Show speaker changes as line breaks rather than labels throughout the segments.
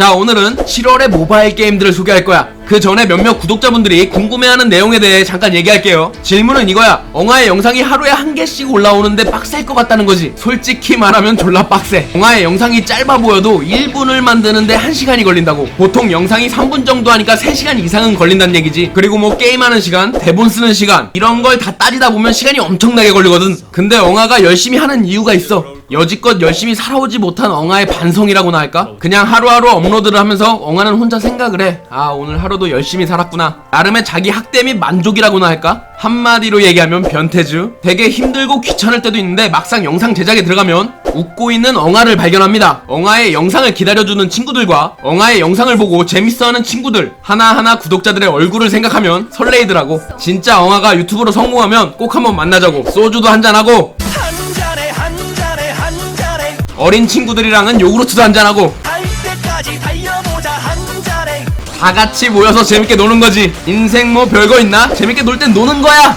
자 오늘은 7월의 모바일 게임들을 소개할 거야. 그 전에 몇몇 구독자분들이 궁금해하는 내용에 대해 잠깐 얘기할게요. 질문은 이거야. 엉아의 영상이 하루에 한 개씩 올라오는데 빡셀 것 같다는 거지. 솔직히 말하면 졸라 빡세. 엉아의 영상이 짧아 보여도 1분을 만드는데 1시간이 걸린다고. 보통 영상이 3분 정도 하니까 3시간 이상은 걸린다는 얘기지. 그리고 뭐 게임하는 시간 대본 쓰는 시간 이런 걸 다 따지다 보면 시간이 엄청나게 걸리거든. 근데 엉아가 열심히 하는 이유가 있어 여지껏 열심히 살아오지 못한 엉아의 반성이라고나 할까? 그냥 하루하루 업로드를 하면서 엉아는 혼자 생각을 해. 아, 오늘 하루도 열심히 살았구나. 나름의 자기 학대 및 만족이라고나 할까? 한마디로 얘기하면 변태주. 되게 힘들고 귀찮을 때도 있는데 막상 영상 제작에 들어가면 웃고 있는 엉아를 발견합니다. 엉아의 영상을 기다려주는 친구들과 엉아의 영상을 보고 재밌어하는 친구들 하나하나 구독자들의 얼굴을 생각하면 설레이더라고. 진짜 엉아가 유튜브로 성공하면 꼭 한번 만나자고. 소주도 한잔하고 어린 친구들이랑은 요구르트도 한잔하고
갈 때까지 달려보자 한 잔에.
다 같이 모여서 재밌게 노는 거지. 인생 뭐 별거 있나? 재밌게 놀 땐 노는 거야.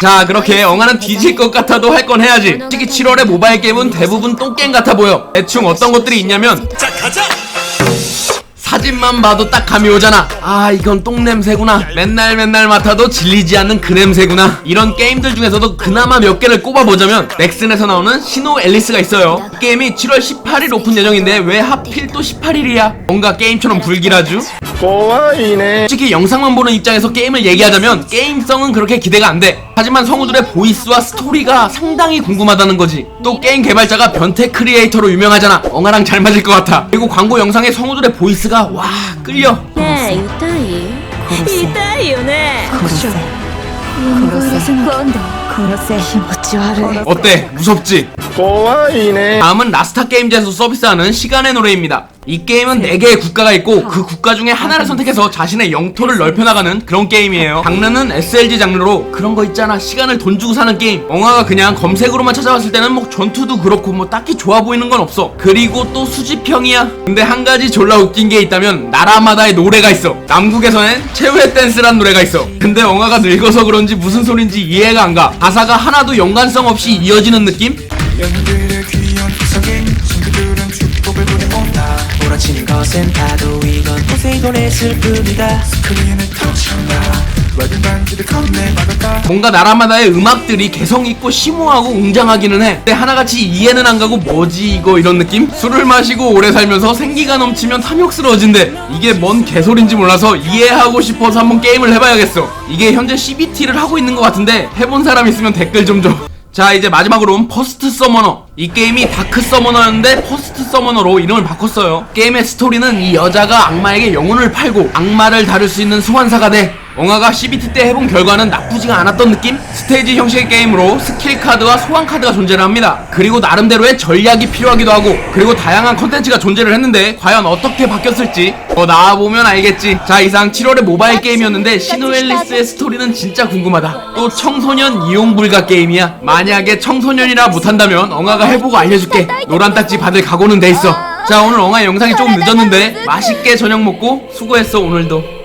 자.
그렇게 엉아는 뒤질 것 같아도 할 건 해야지. 특히 7월의 모바일 게임은 대부분 똥게임 같아 보여. 대충 어떤 것들이 있냐면
자 가자!
사진만 봐도 딱 감이 오잖아. 아 이건 똥냄새구나. 맨날 맨날 맡아도 질리지 않는 그 냄새구나. 이런 게임들 중에서도 그나마 몇 개를 꼽아보자면 넥슨에서 나오는 신호 앨리스가 있어요. 이 게임이 7월 18일 오픈 예정인데 왜 하필 또 18일이야? 뭔가 게임처럼 불길하죠?
고아이네.
솔직히 영상만 보는 입장에서 게임을 얘기하자면 게임성은 그렇게 기대가 안돼. 하지만 성우들의 보이스와 스토리가 상당히 궁금하다는 거지. 또 게임 개발자가 변태 크리에이터로 유명하잖아. 엉아랑 잘 맞을 것 같아. 그리고 광고 영상에 성우들의 보이스가 와 끌려.
ねえ痛い痛いよね
殺せ
今度
殺せ気持ち悪い
어때? 무섭지?
怖いね
다음은 라스타 게임즈에서 서비스하는 시간의 노래입니다. 이 게임은 4개의 국가가 있고 그 국가 중에 하나를 선택해서 자신의 영토를 넓혀 나가는 그런 게임이에요. 장르는 SLG 장르로 그런 거 있잖아. 시간을 돈 주고 사는 게임. 엉아가 그냥 검색으로만 찾아봤을 때는 뭐 전투도 그렇고 뭐 딱히 좋아 보이는 건 없어. 그리고 또 수집형이야. 근데 한 가지 졸라 웃긴 게 있다면 나라마다의 노래가 있어. 남국에서는 최후의 댄스란 노래가 있어. 근데 엉아가 늙어서 그런지 무슨 소린지 이해가 안 가. 가사가 하나도 연관성 없이 이어지는 느낌?
몰아치는 것은 파도 이건 포세이돈의 슬픔이다. 스크린을 터친다.
뭔가 나라마다의 음악들이 개성 있고 심오하고 웅장하기는 해. 근데 하나같이 이해는 안 가고 뭐지 이거 이런 느낌? 술을 마시고 오래 살면서 생기가 넘치면 탐욕스러워진대. 이게 뭔 개소린지 몰라서 이해하고 싶어서 한번 게임을 해봐야겠어. 이게 현재 CBT를 하고 있는 것 같은데 해본 사람 있으면 댓글 좀 줘 자 이제 마지막으로는 퍼스트 서머너. 이 게임이 다크 서머너였는데 퍼스트 서머너로 이름을 바꿨어요. 게임의 스토리는 이 여자가 악마에게 영혼을 팔고 악마를 다룰 수 있는 소환사가 돼 엉아가 CBT 때 해본 결과는 나쁘지가 않았던 느낌? 스테이지 형식의 게임으로 스킬 카드와 소환 카드가 존재를 합니다. 그리고 나름대로의 전략이 필요하기도 하고 그리고 다양한 컨텐츠가 존재를 했는데 과연 어떻게 바뀌었을지? 더 나와보면 알겠지. 자 이상 7월의 모바일 게임이었는데 시노앨리스의 스토리는 진짜 궁금하다. 또 청소년 이용 불가 게임이야. 만약에 청소년이라 못한다면 엉아가 해보고 알려줄게. 노란 딱지 받을 각오는 돼 있어. 자 오늘 엉아 영상이 조금 늦었는데 맛있게 저녁 먹고 수고했어 오늘도